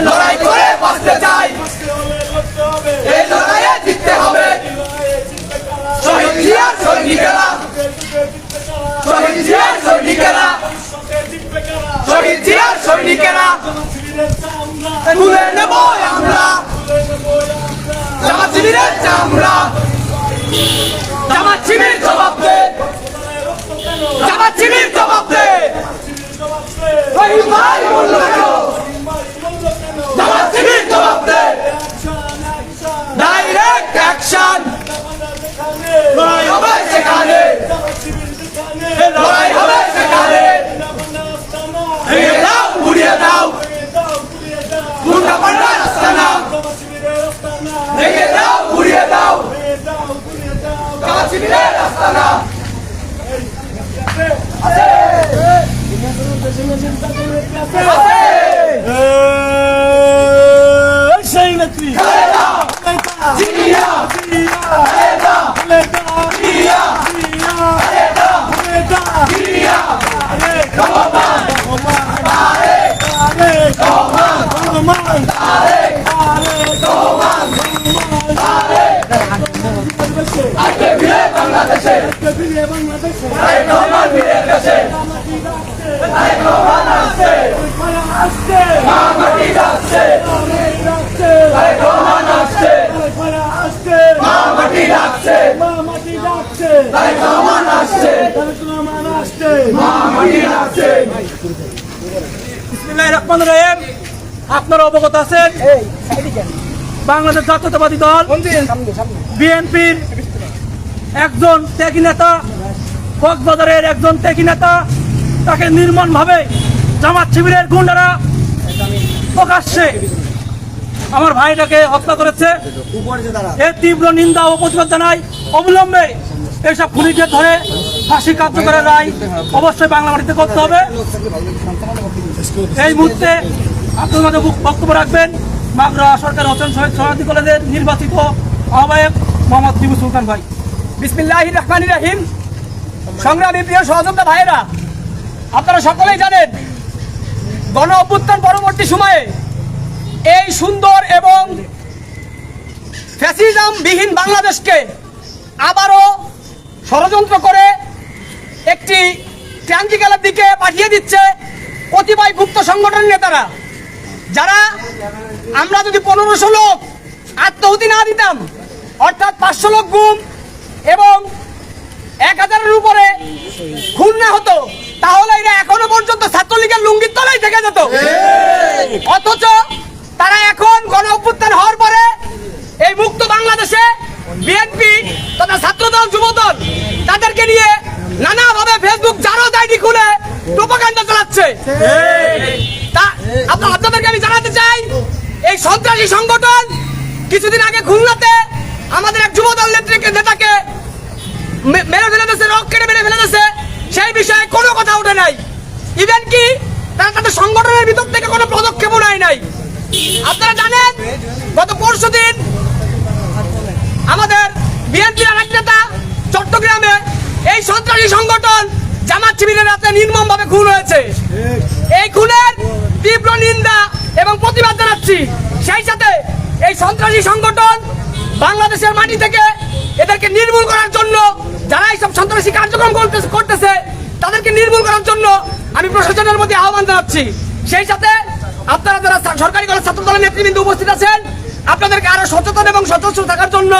লড়াই করে বাঁচতে চাই। এই লড়াইয়ে জিততে হবে। আমরা। জবাব দে। জবাব দে। লড়াই হবে সেখানে। ভেঙে দাও উড়িয়ে দাও। গুন্ডা পাল্টা রাস্তা না। ভেঙে দাও উড়িয়ে দাও। শিবিরের রাস্তা না। সেই নেত্রী খালেদা জিয়া খালেদা জিয়া খালেদা জিয়া রহমান তারেক রহমান আজকে ফিরে বাংলাদেশে তারেক রহমান ফিরে গেছে তারেক রহমান আসছে মা মাটি ডাকছে তারেক রহমান আসছে মা মাটি ডাকছে তারেক রহমান আসছে মা মাটি ডাকছে বিসমিল্লাহির রহমানির রহিম। আপনারা অবগত আছেন? বাংলাদেশ জাতীয়তাবাদী দল বিএনপির একজন ত্যাগী নেতা, কক্সবাজারের একজন ত্যাগী নেতা, তাকে নির্মমভাবে জামাত শিবিরের গুন্ডারা প্রকাশ্যে আমার ভাইটাকে হত্যা করেছে। এর তীব্র নিন্দা ও প্রতিবাদ জানাই। অবিলম্বে এইসব খুনিদের ধরে ফাঁসি কার্যকরের রায় অবশ্যই বাংলা মাটিতে করতে হবে। এই মুহূর্তে আপনার মাঝে বক- বক্তব্য রাখবেন মাগরা সরকার হোসেন শহীদ সহায়তি কলেজের নির্বাচিত আহ্বায়ক মোহাম্মদ টিবু সুলতান ভাই। বিসমিল্লাহির রহমানির রহিম। সংগ্রামী প্রিয় সহযোদ্ধা ভাইয়েরা, আপনারা সকলেই জানেন, গণ অভ্যুত্থান পরবর্তী সময়ে এই সুন্দর এবং ফ্যাসিজম বিহীন বাংলাদেশকে আবারও ষড়যন্ত্র করে একটি ক্রান্তিকালের দিকে পাঠিয়ে দিচ্ছে কতিপয় গুপ্ত সংগঠনের নেতারা। যারা আমরা যদি পনেরোশো লোক আত্মহতি না দিতাম, অর্থাৎ পাঁচশো লোক গুম এবং এক হাজারের উপরে খুন না হতো, তাহলে এরা এখনও পর্যন্ত ছাত্রলীগের লুঙ্গির তলায় থেকে যেত। অথচ তারা এখন গণ অভ্যুত্থান হওয়ার পরে এই মুক্ত বাংলাদেশে বিএনপি তথা ছাত্রদল, যুবদল, তাদেরকে নিয়ে নানাভাবে ফেসবুক জারো আইডি খুলে প্রোপাগান্ডা চালাচ্ছে। আপনাদেরকে আমি জানাতে চাই, এই সন্ত্রাসী সংগঠন কিছুদিন আগে খুলনাতে আমাদের এক যুবদল নেত্রীকে, নেতাকে ফেলে সেই বিষয়ে কোনো কথা ওঠে নাই। ইভেন কি, তারা তাদের সংগঠনের ভিতর থেকে কোনো পদক্ষেপও নেয় নাই। আপনারা জানেন, গত পরশু দিন আমাদের বিএনপির আরেক নেতা চট্টগ্রামে এই সন্ত্রাসী সংগঠন জামাত শিবিরের হাতে নির্মম ভাবে খুন হয়েছে। এই খুনের তীব্র নিন্দা এবং প্রতিবাদ জানাচ্ছি। সেই সাথে এই সন্ত্রাসী সংগঠন বাংলাদেশের মাটি থেকে এদেরকে নির্মূল করার জন্য যারা এইসব সন্ত্রাসী কার্যক্রম করতে- করতেছে তাদেরকে নির্মূল করার জন্য আমি প্রশাসনের মধ্যে আহ্বান জানাচ্ছি। সেই সাথে আপনারা যারা সরকারি কলেজ ছাত্র দলের নেতৃবৃন্দ উপস্থিত আছেন আপনাদেরকে আরও সচেতন এবং সচেষ্ট থাকার জন্য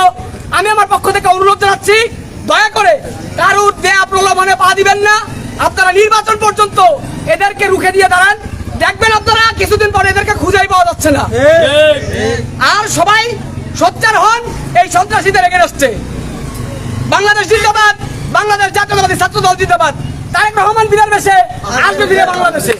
আমি আমার পক্ষ থেকে অনুরোধ জানাচ্ছি দয়া করে কারুর দেয়া প্রলোভনে পা দিবেন না। আপনারা নির্বাচন পর্যন্ত এদেরকে রুখে দিয়ে দাঁড়ান। দেখবেন আপনারা কিছুদিন পরে এদেরকে খুঁজেই পাওয়া যাচ্ছে না। আর সবাই সোচ্চার হন এই সন্ত্রাসীদের এগিয়ে আসছে বাংলাদেশ জিন্দাবাদ বাংলাদেশ জাতীয়তাবাদী ছাত্র দল জিন্দাবাদ। তারেক রহমান ফিরার বেশে আসবে ফিরে বাংলাদেশে।